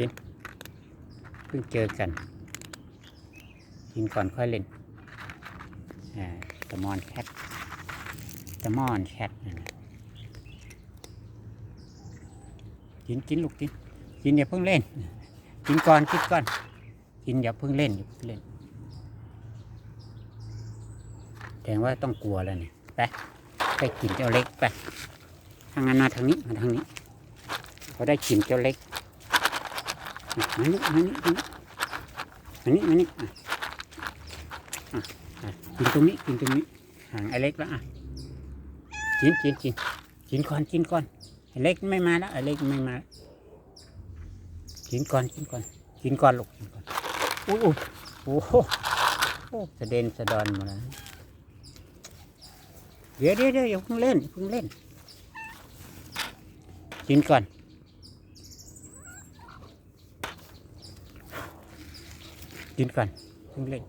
กินเพิ่งเจอกัน กินก่อนค่อยเล่นอ่าสมอนแคทสมอนแคทนั่นน่ะกินกินลูกกิน กินอย่าเพิ่งเล่น กินก่อนกินก่อน กินอย่าเพิ่งเล่นอย่าเพิ่งเล่นแสดงว่าต้องกลัวแล้วเนี่ยไปไปกินเจ้าเล็กไปทางนั้นมาทางนี้มาทางนี้เขาได้กินเจ้าเล็ก มานี่มานี่มานี่มานี่อะอะอะกินตรงนี้กินตรงนี้ห่างไอเล็กแล้วอะกินกินกินกินก่อนกินก่อนไอเล็กไม่มาแล้วไอเล็กไม่มากินก่อนกินก่อนกินก่อนลูกกินก่อนโอ้โหโอ้โหโอ้สะเด็นสะดอนหมดแล้วเดี๋ยวเดี๋ยวเดี๋ยวเพิ่งเล่นเพิ่งเล่นกินก่อน chuyên cần không lệnh.